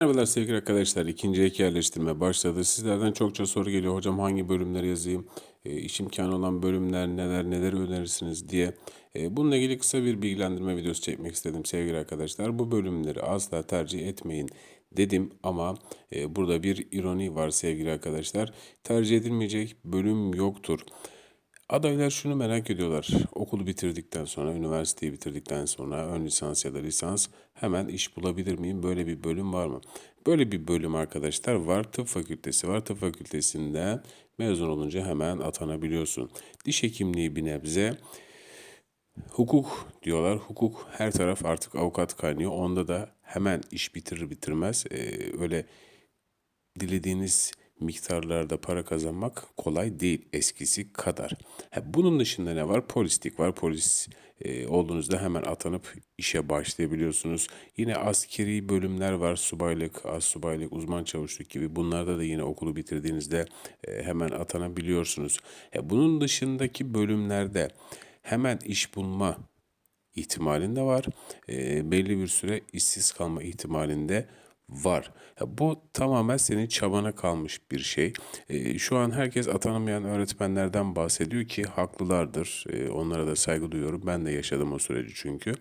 Merhabalar sevgili arkadaşlar. İkinci ek yerleştirme başladı. Sizlerden çokça soru geliyor. Hocam hangi bölümleri yazayım? E, iş imkanı olan bölümler neler, neler önerirsiniz diye. E, bununla ilgili kısa bir bilgilendirme videosu çekmek istedim sevgili arkadaşlar. Bu bölümleri asla tercih etmeyin dedim ama e, burada bir ironi var sevgili arkadaşlar. Tercih edilmeyecek bölüm yoktur. Adaylar şunu merak ediyorlar. Okulu bitirdikten sonra, üniversiteyi bitirdikten sonra ön lisans ya da lisans hemen iş bulabilir miyim? Böyle bir bölüm var mı? Böyle bir bölüm arkadaşlar var. Tıp fakültesi var. Tıp fakültesinde mezun olunca hemen atanabiliyorsun. Diş hekimliği bir nebze. Hukuk diyorlar. Hukuk her taraf artık avukat kaynıyor. Onda da hemen iş bitirir bitirmez e, öyle dilediğiniz miktarlarda para kazanmak kolay değil eskisi kadar. Ha, bunun dışında ne var? Polislik var. Polis e, olduğunuzda hemen atanıp işe başlayabiliyorsunuz. Yine askeri bölümler var. Subaylık, az subaylık, uzman çavuşluk gibi. Bunlarda da yine okulu bitirdiğinizde e, hemen atanabiliyorsunuz. Ha, bunun dışındaki bölümlerde hemen iş bulma ihtimalinde var. E, belli bir süre işsiz kalma ihtimalinde var. Ya bu tamamen senin çabana kalmış bir şey. E, şu an herkes atanamayan öğretmenlerden bahsediyor ki haklılardır. E, onlara da saygı duyuyorum. Ben de yaşadım o süreci çünkü.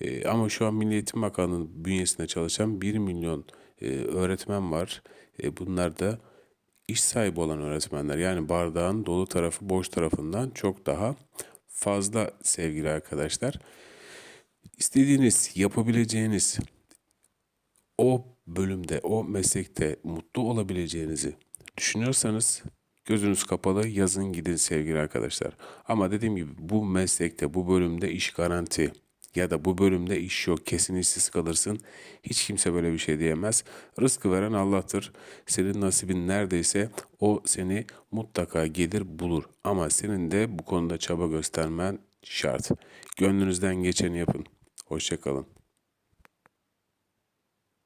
E, ama şu an Milli Eğitim Bakanlığı'nın bünyesinde çalışan 1 milyon e, öğretmen var. E, bunlar da iş sahibi olan öğretmenler. Yani bardağın dolu tarafı boş tarafından çok daha fazla sevgili arkadaşlar. İstediğiniz, yapabileceğiniz bölümde, o meslekte mutlu olabileceğinizi düşünüyorsanız gözünüz kapalı yazın gidin sevgili arkadaşlar. Ama dediğim gibi bu meslekte, bu bölümde iş garanti ya da bu bölümde iş yok kesin işsiz kalırsın. Hiç kimse böyle bir şey diyemez. Rızkı veren Allah'tır. Senin nasibin neredeyse o seni mutlaka gelir bulur. Ama senin de bu konuda çaba göstermen şart. Gönlünüzden geçeni yapın. Hoşçakalın.